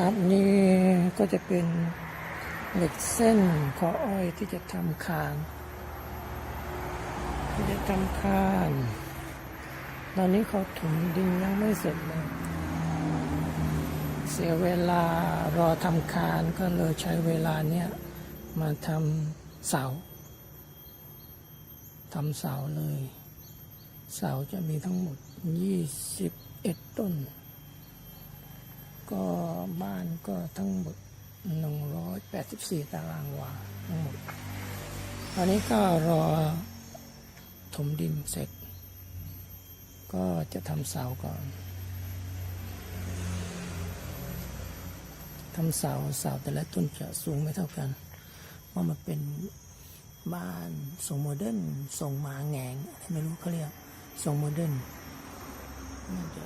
ครับนี่ก็จะเป็นเหล็กเส้นขออ้อยที่จะทำคานที่จะทำคานตอนนี้เขาถมดินยังไม่เสร็จเลยเสียเวลารอทำคานก็เลยใช้เวลาเนี้ยมาทำเสาทำเสาเลย เสาจะมีทั้งหมด 21 ต้น ก็บ้านก็ทั้งหมด 184 ตารางวาทั้งหมด ตอนนี้ก็รอถมดินเสร็จ ก็จะทำเสาก่อนทำเสาเสาแต่ละต้นจะสูงไม่เท่ากัน เพราะมันเป็นบ้านทรงโมเดิร์นทรงหมาแงงอะไรไม่รู้เขาเรียกทรงโมเดิร์นมันจะ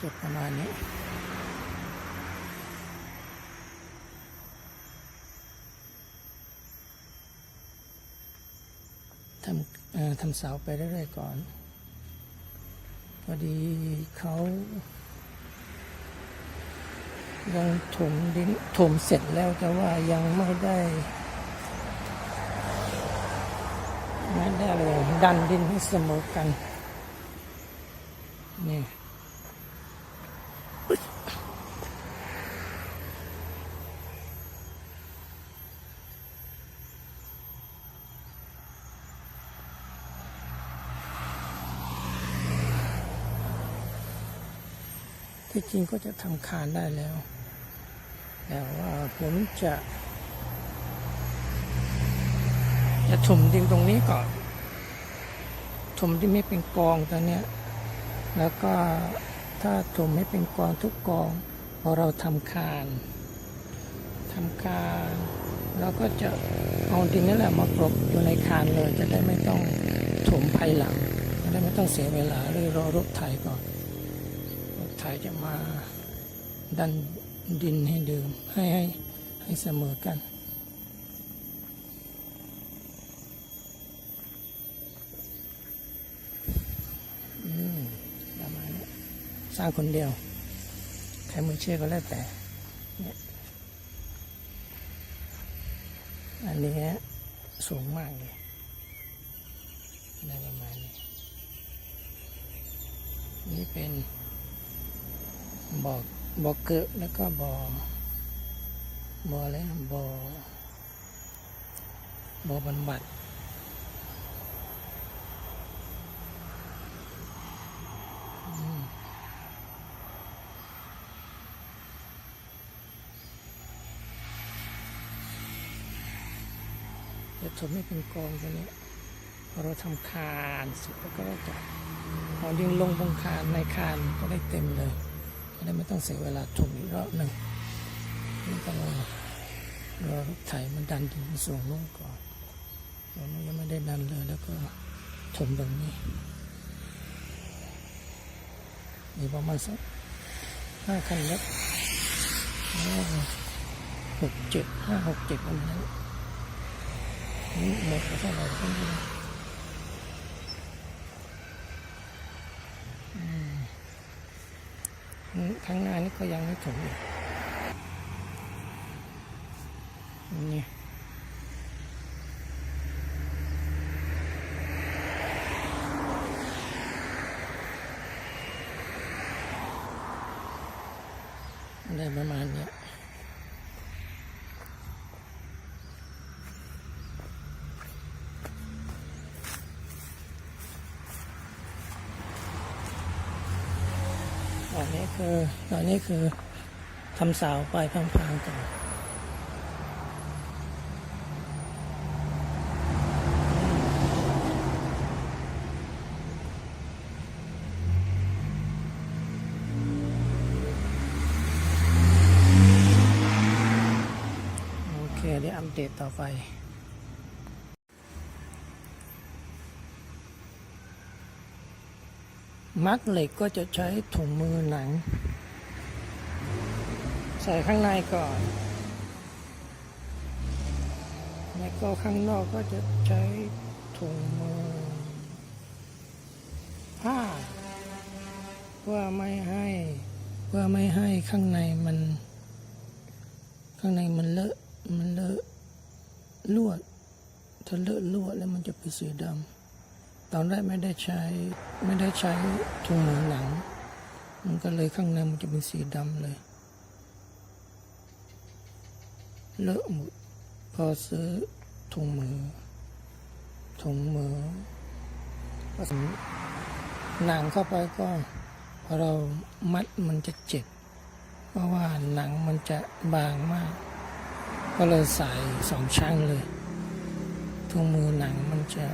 จะประมาณนี้ทำเอ่อทำเสาไปเรื่อยๆก่อน พอดีเขายังถมดินถมเสร็จแล้วแต่ว่ายังไม่ได้ไม่ได้เลยดันดินให้เสมอกัน นี่ ที่จริงก็จะทำคานได้แล้ว แต่ว่าผมจะ จะถมดินตรงนี้ก่อนถมดินไม่เป็นกองตอนเนี้ยแล้วก็ถ้าถมให้เป็นกองทุกกองพอเราทำคานทำคานเราก็จะเอาดินนั่แหละมากรบอยู่ในคานเลย จะได้ไม่ต้องถมภายหลังจะได้ไม่ต้องเสียเวลาหรือรอรถไถก่อน รจะมาดันดินให้เดิมให้ให้ให้เสมอกันอืมประมาณนี้สร้างคนเดียว ใครมือเชื่อก็แล้วแต่เนี่ยอันนี้สูงมากเลยได้ประมาณนี้นี่เป็น บ่อบ่อเกอะแล้วก็บ่อบ่ออะไรบ่อบ่อบำบัดจะทำให้เป็นกองตัวนี้พอเราทำคานเสร็จแล้วก็จะเอาดินลงบนคานในคานก็ได้เต็มเลย จะได้ไม่ต้องเสียเวลาถมอีกรอบหนึ่งไม่ต้องรอรอรถไถมันดันดินส่งลงก่อนตอนนี้ยังไม่ได้ดันเลยแล้วก็ถมตรงนี้ มีประมาณสักห้าคันเล็กหกเจ็ดห้าหกเจ็ดประมาณนั้นนี่หมดแล้วเท่าไหร่ก็ไม่รู้ ข้างหน้านี่ก็ยังไม่ถึงเลยนี่ได้ประมาณเนี้ คือตอนนี้คือทำเสาวไปพังๆก่อนโอเคเดี๋ยวอัปเดตต่อไป มัดเหล็กก็จะใช้ถุงมือหนัง ใส่ข้างในก่อน แล้วก็ข้างนอกก็จะใช้ถุงมือ ผ้าเพื่อไม่ให้เพื่อไม่ให้ข้างในมัน ข้างในมันเลอะมันเลอะลวดถ้าเลอะลวดแล้วมันจะเป็นสีดำ ตอนแรกไม่ได้ใช้ไม่ได้ใช้ถุงมือหนัง มันก็เลยข้างในมันจะเป็นสีดำเลย เลอะหมดพอซื้อถุงมือถุงมือผสมหนังเข้าไปก็พอเรามัดมันจะเจ็บ เพราะว่าหนังมันจะบางมาก ก็เลยใส่สองชั้นเลยถุงมือหนังมันจะ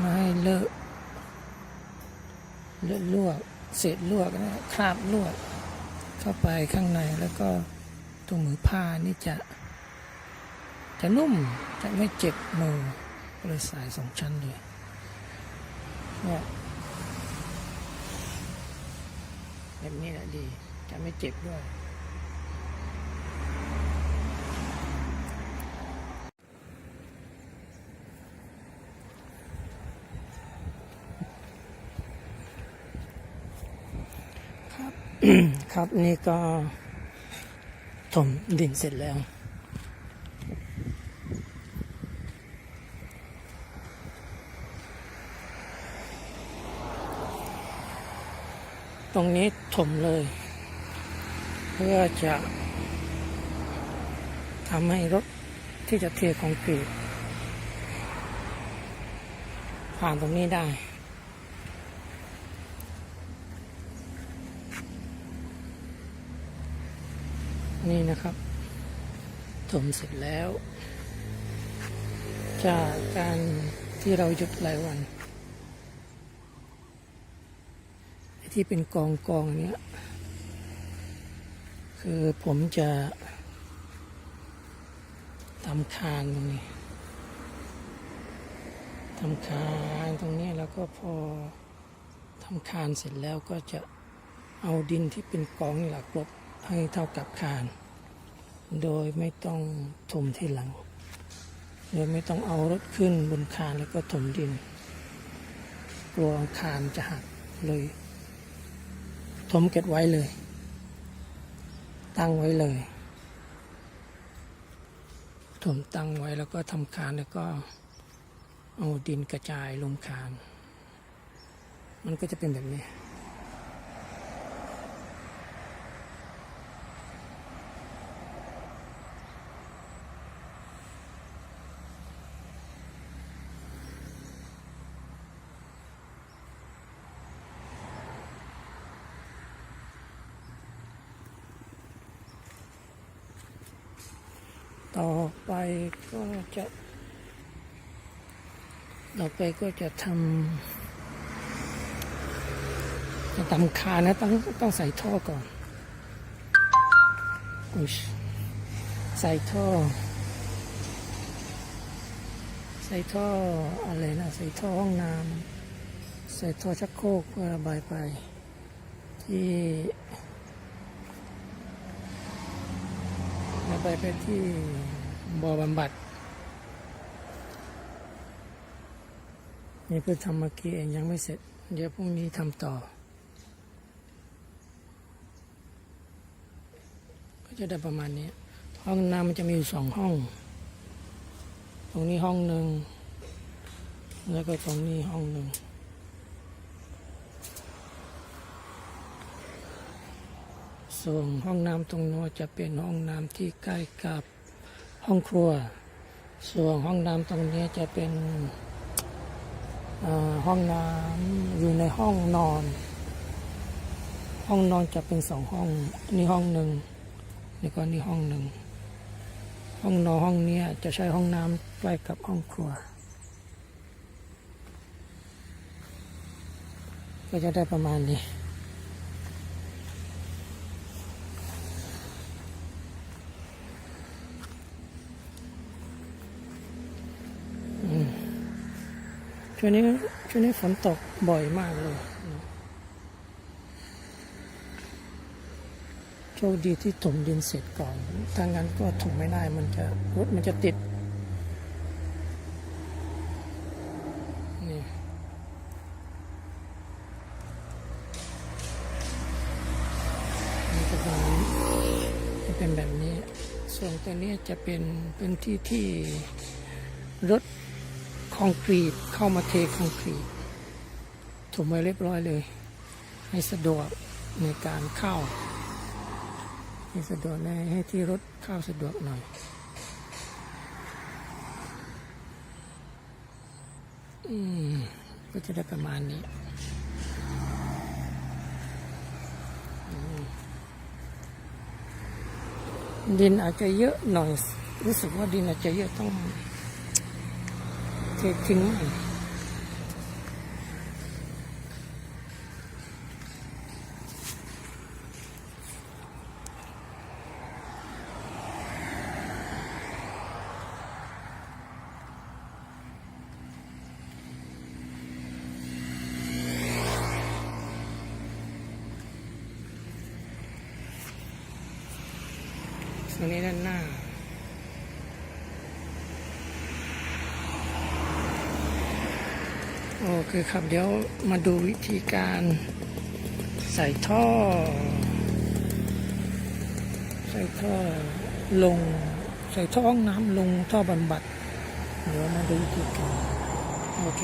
ม่ให้เลอะเลอะลวกเศษลวกนะคราบลวกเข้าไปข้างในแล้วก็ถุงมือผ้านี่จะ จะนุ่มจะไม่เจ็บมือเลยใส่สองชั้นเลยเนี่ยแบบนี้แหละดีจะไม่เจ็บด้วย ครับนี่ก็ถมดินเสร็จแล้วตรงนี้ถมเลย เพื่อจะทำให้รถที่จะเทคอนกรีตผ่านตรงนี้ได้ นี่นะครับถมเสร็จแล้ว จากการที่เราหยุดหลายวันที่เป็นกองกองเนี้ยคือผมจะทำคานตรงนี้ทำคานตรงนี้แล้วก็พอทำคานเสร็จแล้วก็จะเอาดินที่เป็นกองนี่แหละกลบ ให้เท่ากับคาน โดยไม่ต้องถมที่หลัง โดยไม่ต้องเอารถขึ้นบนคานแล้วก็ถมดิน กลัวคานจะหักเลย ถมเก็บไว้เลย ตั้งไว้เลย ถมตั้งไว้แล้วก็ทำคานแล้วก็เอาดินกระจายลงคาน มันก็จะเป็นแบบนี้ ต่อไปก็จะต่อไปก็จะทำจะทำคานะต้องต้องใส่ท่อก่อนอุ๊ยใส่ท่อ ใส่ท่ออะไรนะใส่ท่อห้องน้ำใส่ท่อชักโครกเพื่อระบายไปที่ ระบายไปที่บ่อบำบัดนี่เพิ่งทำเมื่อกี้เองยังไม่เสร็จ เดี๋ยวพรุ่งนี้ทำต่อ ก็จะได้ประมาณนี้ ห้องน้ำมันจะมีอยู่สองห้อง ตรงนี้ห้องหนึ่งแล้วก็ตรงนี้ห้องหนึ่ง ส่วนห้องน้ำตรงโน้นจะเป็นห้องน้ำที่ใกล้กับห้องครัว ส่วนห้องน้ำตรงนี้จะเป็นห้องน้ำอยู่ในห้องนอน ห้องนอนจะเป็นสองห้องนี่ห้องหนึ่งนี่ก็นี่ห้องหนึ่งห้องนอนห้องนี้จะใช้ห้องน้ำใกล้กับห้องครัว ก็จะได้ประมาณนี้ ช่วงนี้ช่วงนี้ฝนตกบ่อยมากเลย โชคดีที่ถมดินเสร็จก่อน ถ้างั้นก็ถมไม่ได้มันจะรถมันจะติด นี่เป็นแบบนี้ ส่วนตัวนี้จะเป็นพื้นที่ที่รถ คอนกรีตเข้ามาเทคอนกรีตถูกไว้เรียบร้อยเลย ให้สะดวกในการเข้า ให้สะดวกในให้ที่รถเข้าสะดวกหน่อยอืมก็จะได้ประมาณนี้ดินอาจจะเยอะหน่อย รู้สึกว่าดินอาจจะเยอะต้อง เททิ้งใหม่ ส่วนนี้ด้านหน้า โอเคครับ เดี๋ยวมาดูวิธีการใส่ท่อ ใส่ท่อลง ใส่ท่อห้องน้ำลงท่อบำบัด เดี๋ยวมาดูวิธีการโอเค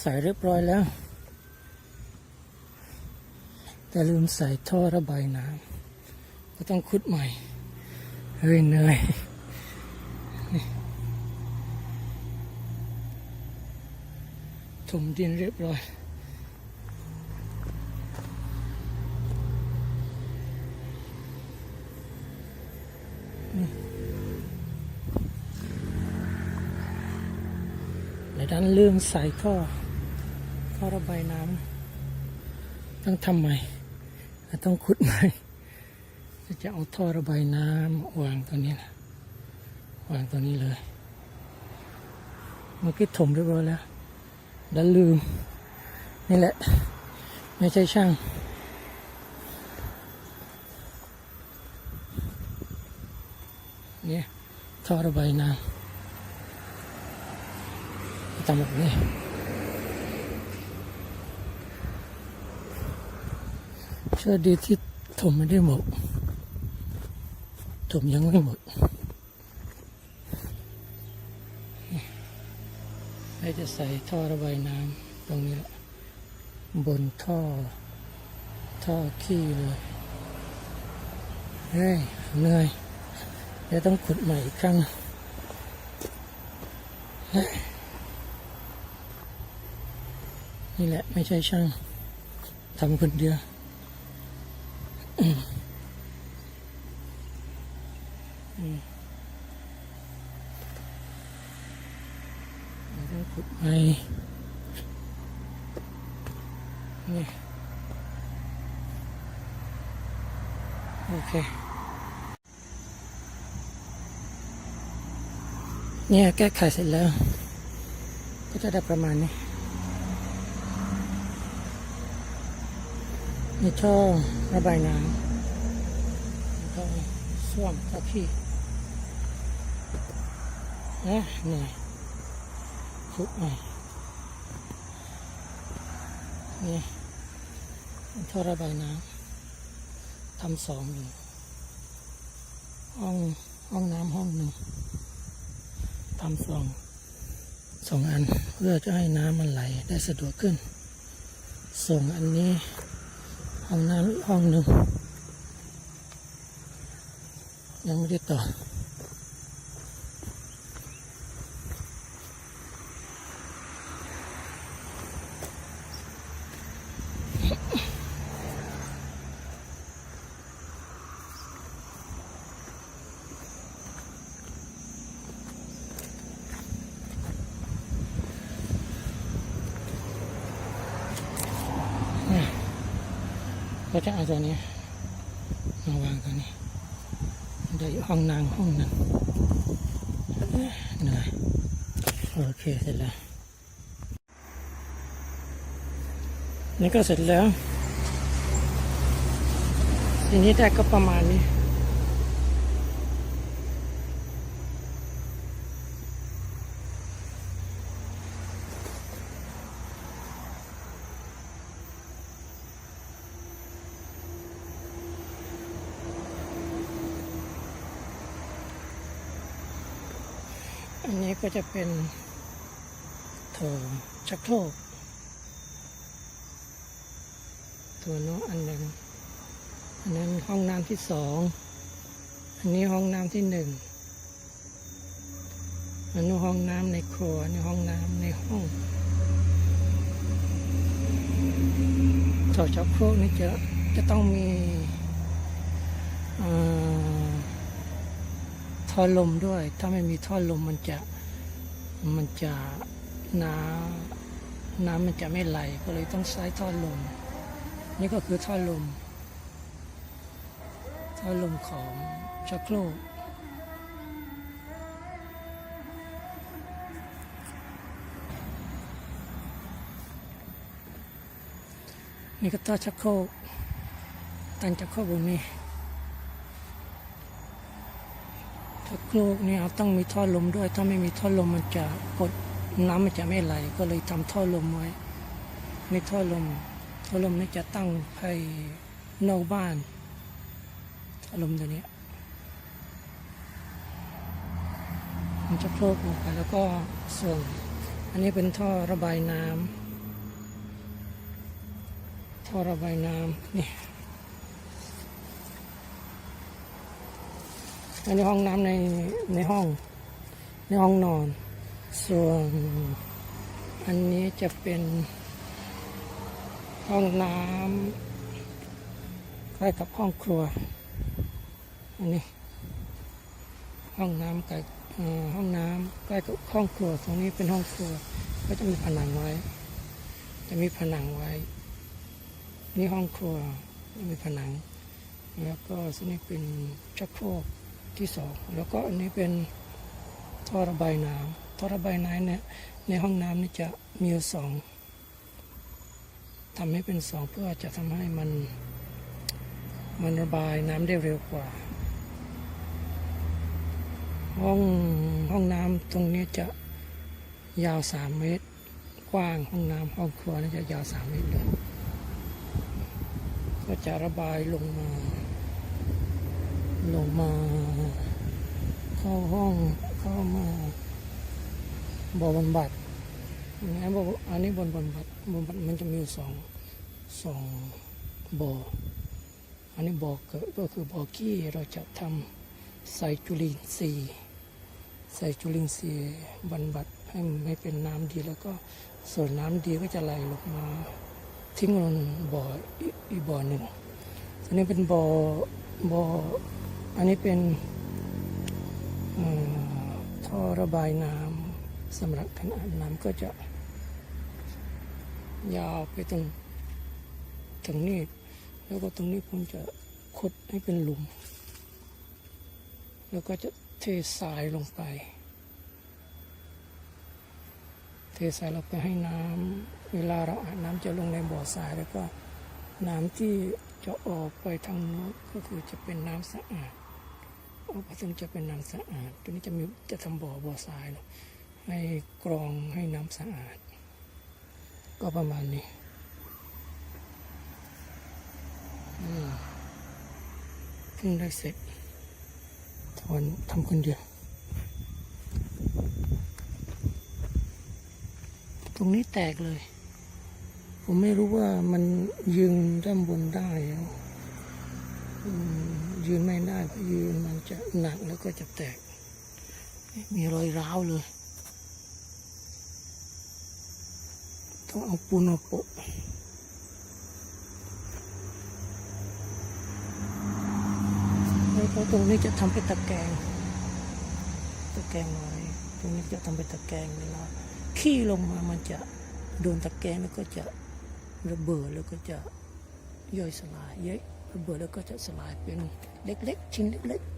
ใส่เรียบร้อยแล้ว แต่ลืมใส่ท่อระบายน้ำก็ต้องคุดใหม่ เฮ้ยเหนื่อยถมดินเรียบร้อยในด้านลืมใส่ท่อ ท่อระบายน้ำต้องทำใหม่ต้องขุดใหม่จะเอาท่อระบายน้ำวางตัวนี้นะวางตัวนี้เลยเมื่อกี้ถมเรียบร้อยแล้วดันลืม นี่แหละ ไม่ใช่ช่างเนี่ยท่อระบายน้ำทำแบบนี้ เชื่อดีที่ถมไม่ได้หมดถมยังไม่หมดเราจะใส่ท่อระบายน้ำตรงนี้แหละบนท่อ ท่อขี้เลยเฮ้ยเหนื่อยเดี๋ยวต้องขุดใหม่อีกครั้งนี่แหละไม่ใช่ช่างทำคนเดียว ต้องขุดไปนี่โอเค เนี่ยแก้ไขเสร็จแล้ว ก็จะได้ประมาณนี้ มีท่อระบายน้ำแล้วก็ส้วมท่อขี้นะเหนื่อยคุกหน่อยนี่ท่อระบายน้ำทำสองอยู่ห้องห้องน้ำห้องหนึ่งทำสองสองอันเพื่อจะให้น้ำมันไหลได้สะดวกขึ้น ส่งอันนี้ ห้องน้ำอีกห้องหนึ่งยังไม่ได้ต่อ ก็ จะเอาตัวนี้มาวางตัวนี้ได้ห้องนางห้องนึ่งเหนื่อยโอเคเสร็จแล้วนี่ก็เสร็จแล้วทีนี้ได้ก็ประมาณนี้ ก็จะเป็นโถชักโครกตัวโน้นอันหนึ่งอันนั้นห้องน้ำที่สองอันนี้ห้องน้ำที่หนึ่งอันนี้ห้องน้ำในครัวอันนี้ห้องน้ำในห้องโถชักโครกนี่จะจะต้องมีเอ่อท่อลมด้วย ถ้าไม่มีท่อลมมันจะ มันจะน้ำน้ำมันจะไม่ไหลก็เลยต้องใช้ท่อลม นี่ก็คือท่อลม ท่อลมของชักโครกนี่ก็ท่อชักโครกตั้งชักโครกบนนี้ ชักโครกเนี่ยต้องมีท่อลมด้วย ถ้าไม่มีท่อลมมันจะกดน้ำมันจะไม่ไหล ก็เลยทำท่อลมไว้ ในท่อลม ท่อลมนี่จะตั้งภายนอกบ้าน ท่อลมตัวนี้ มันจะโครกลงไปแล้วก็ส่วนอันนี้เป็นท่อระบายน้ำท่อระบายน้ำนี่ อันนี้ห้องน้ำในในห้อง ในห้องนอน ส่วนอันนี้จะเป็นห้องน้ำใกล้กับห้องครัว อันนี้ ห้องน้ำใกล้ห้องน้ำใกล้กับห้องครัว ตรงนี้เป็นห้องครัว ก็จะมีผนังไว้ จะมีผนังไว้ นี่ห้องครัวมีผนัง แล้วก็ส่วนนี้เป็นชักโครก ที่สองแล้วก็อันนี้เป็นท่อระบายน้ำท่อระบายน้ำเนี่ยในห้องน้ำนี่จะมีสองทำให้เป็นสองเพื่อจะทำให้มันมันระบายน้ำได้เร็วกว่า ห้องห้องน้ำตรงนี้จะยาวสามเมตร กว้างห้องน้ำห้องครัวนี่จะยาวสามเมตรเลยก็จะระบายลงมา ลงมา เข้าห้องเข้ามาบ่อบำบัดนนี้บ่อันนี้บนบำบัดบำบัดมันจะมีอยู่สองสองบ่ออันนี้บ่อเกิดก็คือบ่อขี้เราจะทำใส่จุลินทรีย์ใส่จุลินทรีย์บำบัดให้มันให้เป็นน้ำดีแล้วก็ส่วนน้ำดีก็จะไหลลงมา ทิ้งลงบ่ออีบ่อหนึ่งอันนี้เป็นบ่อบ่อ อันนี้เป็นท่อระบายน้ำสำหรับการอาบน้ำก็จะยาวไปตรงตรงนี้แล้วก็ตรงนี้ผมจะขุดให้เป็นหลุม แล้วก็จะเททรายลงไป เททรายลงไปให้น้ำเวลาเราอาบน้ำจะลงในบ่อทรายแล้วก็น้ำที่จะออกไปทางโน้นก็คือจะเป็นน้ำสะอาด พระองค์จะเป็นน้ำสะอาด ตัวนี้จะมีจะทำบ่อบ่อทรายเนาะให้กรองให้น้ำสะอาด ก็ประมาณนี้เพิ่งได้เสร็จทอนทำคนเดียว ตรงนี้แตกเลย ผมไม่รู้ว่ามันยืนด้านบนได้อืม ยืนไม่ได้เพราะยืนมันจะหนักแล้วก็จะแตก มีรอยร้าวเลย ต้องเอาปูนมาโปะแล้วตรงนี้จะทำเป็นตะแกรงตะแกรงไว้ตรงนี้จะทำเป็นตะแกรงเวลาขี้ลงมามันจะโดนตะแกรงแล้วก็จะระเบิดแล้วก็จะย่อยสลายย่อย ระเบิดแล้วก็จะสลายเป็นเล็กๆ ชิ้นเล็กๆ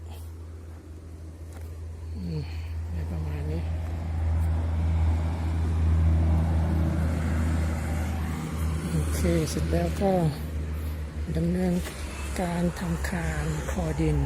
อืมประมาณนี้โอเคเสร็จแล้วก็ดำเนินการทำคานคอดิน